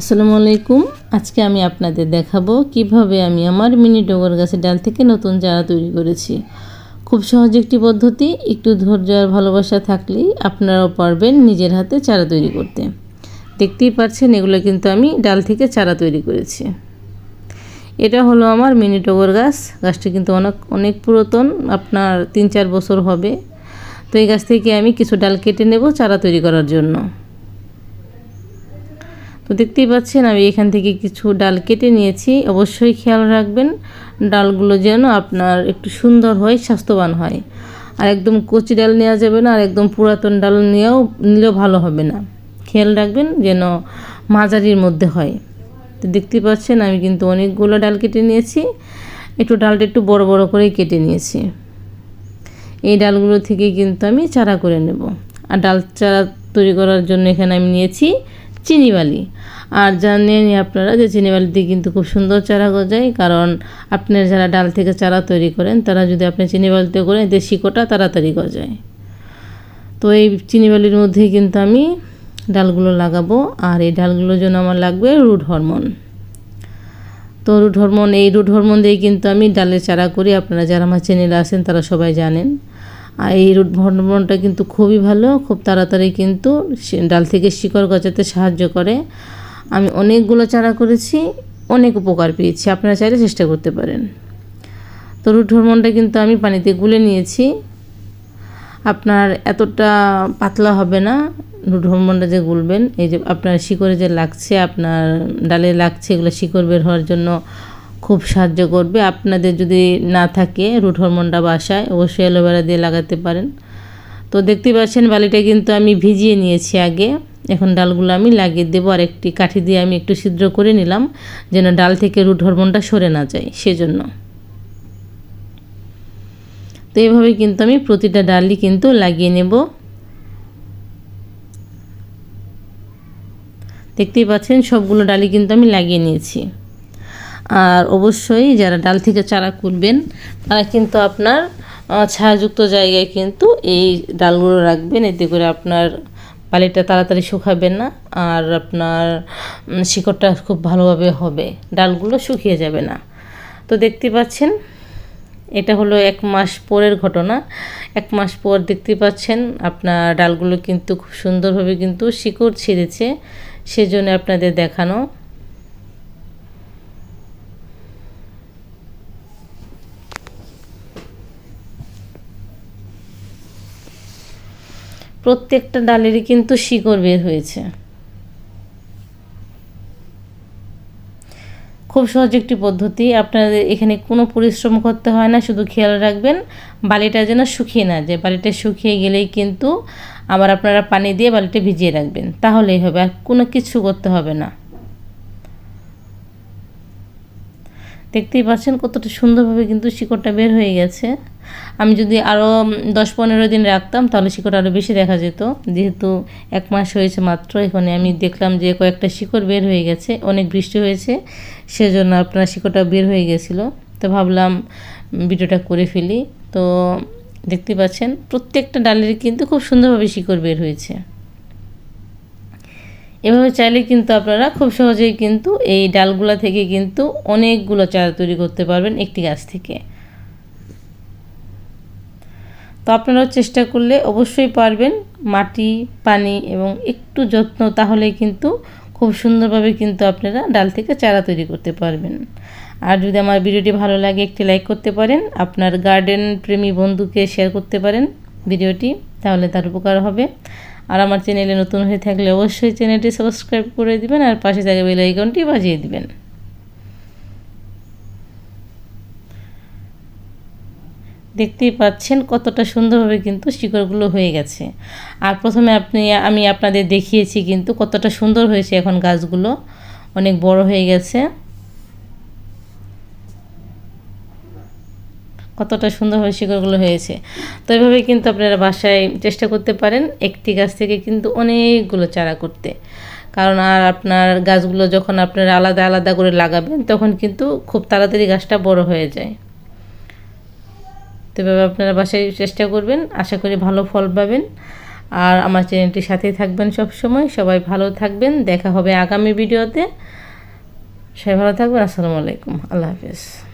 আসসালামু আলাইকুম। আজকে আমি আপনাদের দেখাবো কীভাবে আমি আমার মিনি টগর গাছের ডাল থেকে নতুন চারা তৈরি করেছি। খুব সহজ একটি পদ্ধতি, একটু ধৈর্য আর ভালোবাসা থাকলেই আপনারাও পারবেন নিজের হাতে চারা তৈরি করতে। দেখতেই পাচ্ছেন, এগুলো কিন্তু আমি ডাল থেকে চারা তৈরি করেছি। এটা হলো আমার মিনি টগর গাছ। গাছটি কিন্তু অনেক অনেক পুরাতন, আপনার তিন চার বছর হবে। তো এই গাছ থেকে আমি কিছু ডাল কেটে নেব চারা তৈরি করার জন্য। তো দেখতেই পাচ্ছেন, আমি এখান থেকে কিছু ডাল কেটে নিয়েছি। অবশ্যই খেয়াল রাখবেন, ডালগুলো যেন আপনার একটু সুন্দর হয়, স্বাস্থ্যবান হয়। আর একদম কচি ডাল নেওয়া যাবে না, আর একদম পুরাতন ডাল নেওয়াও, নিলেও ভালো হবে না। খেয়াল রাখবেন যেন মাঝারির মধ্যে হয়। তো দেখতে পাচ্ছেন, আমি কিন্তু অনেকগুলো ডাল কেটে নিয়েছি। একটু ডালটা একটু বড় বড় করে কেটে নিয়েছি। এই ডালগুলো থেকে কিন্তু আমি চারা করে নেব। আর ডাল চারা তৈরি করার জন্য এখানে আমি নিয়েছি চিনি বালি আর জানেন আপনারা যে চিনি বালি দিয়ে কিন্তু খুব সুন্দর চারা গজায়, কারণ আপনার যারা ডাল থেকে চারা তৈরি করেন, তারা যদি আপনি চিনি বালিতে করেন এতে শিকোটা তাড়াতাড়ি গজায়। তো এই চিনি বালির মধ্যেই কিন্তু আমি ডালগুলো লাগাবো, আর এই ডালগুলোর জন্য আমার লাগবে রুট হরমোন। তো রুট হরমোন, এই রুট হরমোন দিয়ে কিন্তু আমি ডালের চারা করি, আপনারা যারা আমার চ্যানেলে আছেন, তারা সবাই জানেন। আর এই রুট হরমোনটা কিন্তু খুবই ভালো, খুব তাড়াতাড়ি কিন্তু ডাল থেকে শিকড় গজাতে সাহায্য করে। আমি অনেকগুলো চারা করেছি, অনেক উপকার পেয়েছি, আপনারা চাইলে চেষ্টা করতে পারেন। তো রুট হরমোনটা কিন্তু আমি পানিতে গুলে নিয়েছি। আপনার এতটা পাতলা হবে না, রুট হরমোনটা যে গুলবেন, এই যে আপনার শিকড়ে যে লাগছে, আপনার ডালে লাগছে, এগুলো শিকড় বের হওয়ার জন্য খুব সাহায্য করবে। আপনাদের যদি না থাকে রুট হরমোনটা বাসায়, অবশ্যই অ্যালোভেরা দিয়ে লাগাতে পারেন। তো দেখতে পাচ্ছেন, বালিটা কিন্তু আমি ভিজিয়ে নিয়েছি আগে। এখন ডালগুলো আমি লাগিয়ে দেবো। আর একটি কাঠি দিয়ে আমি একটু ছিদ্র করে নিলাম, যেন ডাল থেকে রুট হরমোনটা সরে না যায়, সেজন্য। তো এইভাবে কিন্তু আমি প্রতিটা ডালই কিন্তু লাগিয়ে নেব। দেখতেই পাচ্ছেন, সবগুলো ডালই কিন্তু আমি লাগিয়ে নিয়েছি। আর অবশ্যই যারা ডাল থেকে চারা করবেন তারা কিন্তু আপনার ছায়াযুক্ত জায়গায় কিন্তু এই ডালগুলো রাখবেন। এতে করে আপনার পালিটা তাড়াতাড়ি শুকাবে না আর আপনার শিকড়টা খুব ভালোভাবে হবে। ডালগুলো শুকিয়ে যাবে না। তো দেখতে পাচ্ছেন, এটা হলো এক মাস পরের ঘটনা। এক মাস পর দেখতে পাচ্ছেন, আপনার ডালগুলো কিন্তু খুব সুন্দরভাবে কিন্তু শিকড় ছেড়েছে। সেজন্য আপনাদের দেখানো প্রত্যেকটা ডালেরই কিন্তু শিকড় বের হয়েছে। খুব সহজ একটি পদ্ধতি। আপনাদের এখানে কোনো পরিশ্রম করতে হয় না, শুধু খেয়াল রাখবেন, বালিটা যেন শুকিয়ে না যায়। বালিটা শুকিয়ে গেলেই কিন্তু আবার আপনারা পানি দিয়ে বালিটা ভিজিয়ে রাখবেন। তাহলেই হবে, আর কোনো কিছু করতে হবে না। দেখতেই পাচ্ছেন কতটা সুন্দরভাবে কিন্তু শিকড়টা বের হয়ে গেছে। আমি যদি আরও দশ পনেরো দিন রাখতাম, তাহলে শিকড় আরও বেশি দেখা যেত। যেহেতু এক মাস হয়েছে মাত্র, এখানে আমি দেখলাম যে কয়েকটা শিকড় বের হয়ে গেছে, অনেক বৃষ্টি হয়েছে, সেজন্য আপনার শিকড়টা বের হয়ে গেছিল। তো ভাবলাম ভিডিওটা করে ফেলি। তো দেখতে পাচ্ছেন, প্রত্যেকটা ডালের কিন্তু খুব সুন্দরভাবে শিকড় বের হয়েছে। এভাবে চাইলে কিন্তু আপনারা খুব সহজেই কিন্তু এই ডালগুলা থেকে কিন্তু অনেকগুলো চারা তৈরি করতে পারবেন একটি গাছ থেকে। তো আপনারাও চেষ্টা করলে অবশ্যই পারবেন মাটি, পানি এবং একটু যত্ন, তাহলে কিন্তু খুব সুন্দরভাবে কিন্তু আপনারা ডাল থেকে চারা তৈরি করতে পারবেন। আর যদি আমার ভিডিওটি ভালো লাগে, একটি লাইক করতে পারেন, আপনার গার্ডেন প্রেমী বন্ধুকে শেয়ার করতে পারেন ভিডিওটি, তাহলে তার উপকার হবে। আর আমার চ্যানেলে নতুন হয়ে থাকলে অবশ্যই চ্যানেলটি সাবস্ক্রাইব করে দিবেন আর পাশে থাকা বেল আইকনটি বাজিয়ে দিবেন। দেখতেই পাচ্ছেন কতটা সুন্দরভাবে কিন্তু শিকড়গুলো হয়ে গেছে। আর প্রথমে আপনি, আমি আপনাদের দেখিয়েছি কিন্তু কতটা সুন্দর হয়েছে এখন গাছগুলো। অনেক বড় হয়ে গেছে। কতটা সুন্দরভাবে শিকড়গুলো হয়েছে। তো এইভাবে কিন্তু আপনারা বাসায় চেষ্টা করতে পারেন একটি গাছ থেকে কিন্তু অনেকগুলো চারা করতে। কারণ আর আপনার গাছগুলো যখন আপনারা আলাদা আলাদা করে লাগাবেন তখন কিন্তু খুব তাড়াতাড়ি গাছটা বড় হয়ে যায়। তো এভাবে আপনারা বাসায় চেষ্টা করবেন। আশা করি ভালো ফল পাবেন। আর আমার চ্যানেলটির সাথেই থাকবেন সব সময় সবাই ভালো থাকবেন। দেখা হবে আগামী ভিডিওতে। সবাই ভালো থাকবেন। আসসালামু আলাইকুম। আল্লাহ হাফেজ।